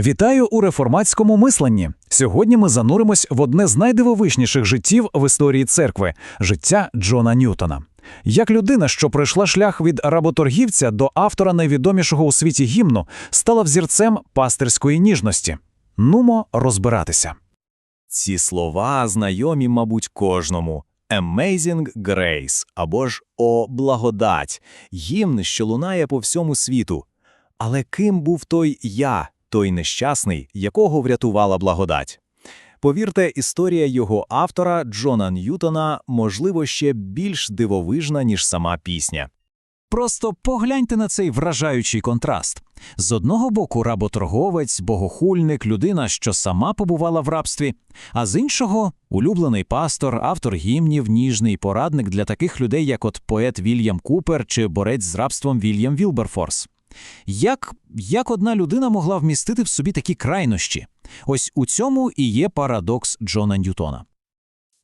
Вітаю у реформатському мисленні. Сьогодні ми зануримось в одне з найдивовижніших життів в історії церкви життя Джона Ньютона. Як людина, що пройшла шлях від работоргівця до автора найвідомішого у світі гімну, стала взірцем пастирської ніжності. Нумо розбиратися. Ці слова знайомі, мабуть, кожному. Amazing Grace або ж О благодать, гімн, що лунає по всьому світу. Але ким був той я, той нещасний, якого врятувала благодать? Повірте, історія його автора Джона Ньютона, можливо, ще більш дивовижна, ніж сама пісня. Просто погляньте на цей вражаючий контраст. З одного боку, работорговець, богохульник, людина, що сама побувала в рабстві, а з іншого улюблений пастор, автор гімнів, ніжний порадник для таких людей, як от поет Вільям Купер чи борець з рабством Вільям Вілберфорс. Як, як одна людина могла вмістити в собі такі крайнощі? Ось у цьому і є парадокс Джона Ньютона.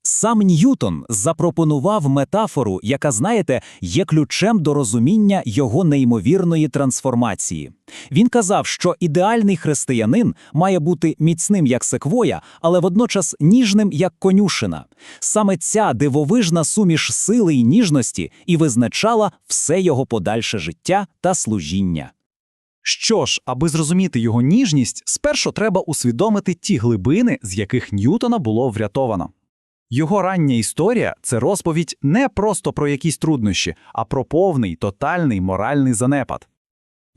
Сам Ньютон запропонував метафору, яка, знаєте, є ключем до розуміння його неймовірної трансформації. Він казав, що ідеальний християнин має бути міцним як секвоя, але водночас ніжним як конюшина. Саме ця дивовижна суміш сили й ніжності і визначала все його подальше життя та служіння. Що ж, аби зрозуміти його ніжність, спершу треба усвідомити ті глибини, з яких Ньютона було врятовано. Його рання історія це розповідь не просто про якісь труднощі, а про повний, тотальний моральний занепад.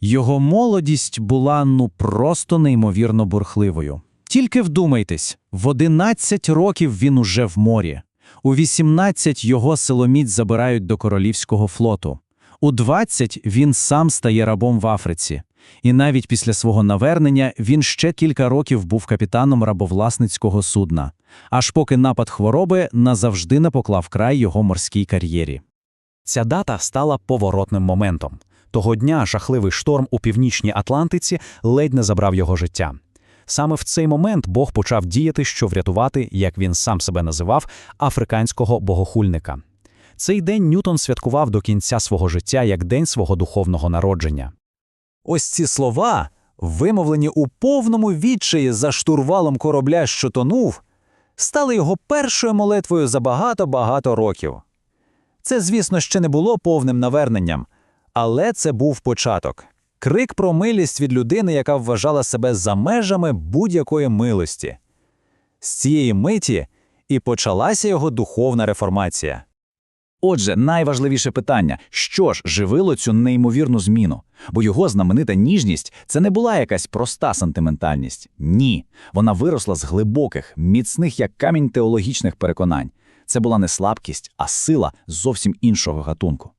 Його молодість була ну просто неймовірно бурхливою. Тільки вдумайтесь, в 11 років він уже в морі. У 18 його силоміць забирають до королівського флоту. У 20 він сам стає рабом в Африці. І навіть після свого навернення він ще кілька років був капітаном рабовласницького судна, аж поки напад хвороби назавжди не поклав край його морській кар'єрі. Ця дата стала поворотним моментом. Того дня жахливий шторм у північній Атлантиці ледь не забрав його життя. Саме в цей момент Бог почав діяти, щоб врятувати, як він сам себе називав, африканського богохульника. Цей день Ньютон святкував до кінця свого життя як день свого духовного народження. Ось ці слова, вимовлені у повному відчаї за штурвалом корабля, що тонув, стали його першою молитвою за багато-багато років. Це, звісно, ще не було повним наверненням, але це був початок. Крик про милість від людини, яка вважала себе за межами будь-якої милості. З цієї миті і почалася його духовна реформація. Отже, найважливіше питання: що ж живило цю неймовірну зміну? Бо його знаменита ніжність це не була якась проста сентиментальність. Ні, вона виросла з глибоких, міцних як камінь теологічних переконань. Це була не слабкість, а сила зовсім іншого гатунку.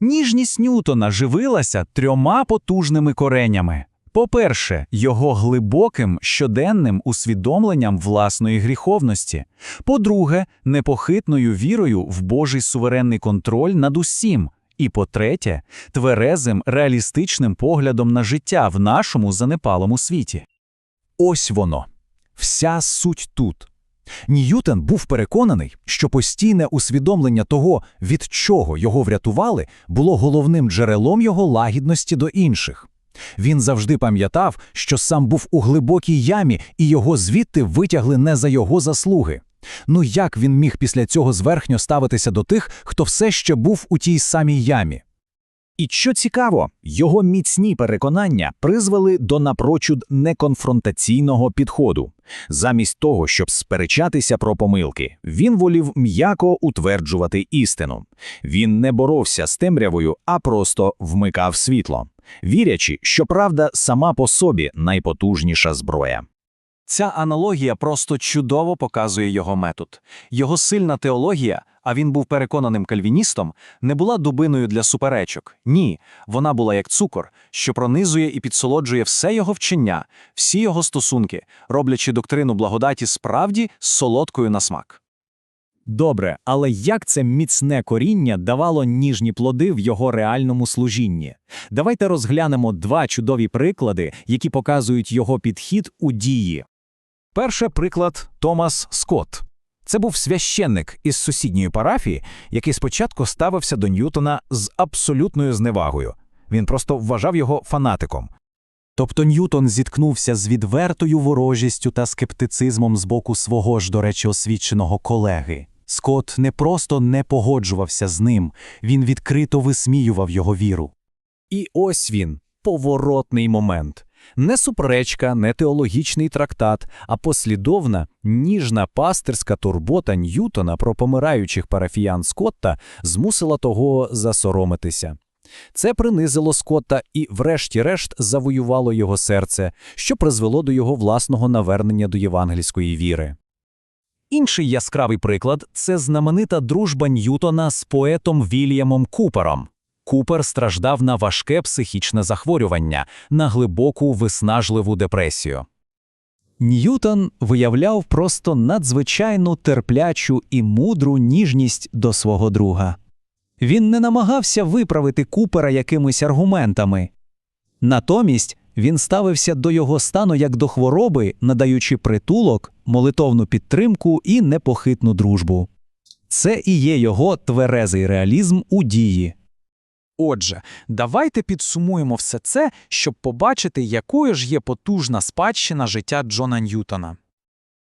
Ніжність Ньютона живилася трьома потужними коренями. По-перше, його глибоким щоденним усвідомленням власної гріховності. По-друге, непохитною вірою в Божий суверенний контроль над усім. І по-третє, тверезим реалістичним поглядом на життя в нашому занепалому світі. Ось воно. Вся суть тут. Ньютон був переконаний, що постійне усвідомлення того, від чого його врятували, було головним джерелом його лагідності до інших. Він завжди пам'ятав, що сам був у глибокій ямі, і його звідти витягли не за його заслуги. Ну як він міг після цього зверхньо ставитися до тих, хто все ще був у тій самій ямі? І що цікаво, його міцні переконання призвели до напрочуд неконфронтаційного підходу. Замість того, щоб сперечатися про помилки, він волів м'яко утверджувати істину. Він не боровся з темрявою, а просто вмикав світло, вірячи, що правда сама по собі найпотужніша зброя. Ця аналогія просто чудово показує його метод. Його сильна теологія, а він був переконаним кальвіністом, не була дубиною для суперечок. Ні, вона була як цукор, що пронизує і підсолоджує все його вчення, всі його стосунки, роблячи доктрину благодаті справді солодкою на смак. Добре, але як це міцне коріння давало ніжні плоди в його реальному служінні? Давайте розглянемо два чудові приклади, які показують його підхід у дії. Перше приклад Томас Скотт. Це був священник із сусідньої парафії, який спочатку ставився до Ньютона з абсолютною зневагою. Він просто вважав його фанатиком. Тобто Ньютон зіткнувся з відвертою ворожістю та скептицизмом з боку свого ж, до речі, освіченого колеги. Скотт не просто не погоджувався з ним, він відкрито висміював його віру. І ось він, поворотний момент. Не суперечка, не теологічний трактат, а послідовна, ніжна пастирська турбота Ньютона про помираючих парафіян Скотта змусила того засоромитися. Це принизило Скотта і, врешті-решт, завоювало його серце, що призвело до його власного навернення до євангельської віри. Інший яскравий приклад це знаменита дружба Ньютона з поетом Вільямом Купером. Купер страждав на важке психічне захворювання, на глибоку виснажливу депресію. Ньютон виявляв просто надзвичайну терплячу і мудру ніжність до свого друга. Він не намагався виправити Купера якимись аргументами. Натомість він ставився до його стану як до хвороби, надаючи притулок, молитовну підтримку і непохитну дружбу. Це і є його тверезий реалізм у дії. Отже, давайте підсумуємо все це, щоб побачити, якою ж є потужна спадщина життя Джона Ньютона.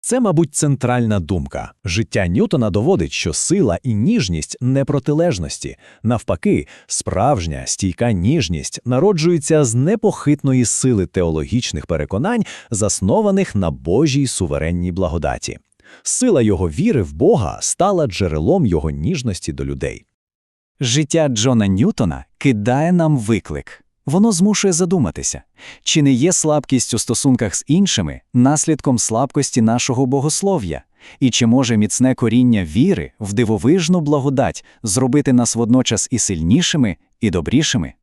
Це, мабуть, центральна думка. Життя Ньютона доводить, що сила і ніжність не протилежності. Навпаки, справжня стійка ніжність народжується з непохитної сили теологічних переконань, заснованих на Божій суверенній благодаті. Сила його віри в Бога стала джерелом його ніжності до людей. Життя Джона Ньютона кидає нам виклик. Воно змушує задуматися, чи не є слабкість у стосунках з іншими наслідком слабкості нашого богослов'я, і чи може міцне коріння віри в дивовижну благодать зробити нас водночас і сильнішими, і добрішими?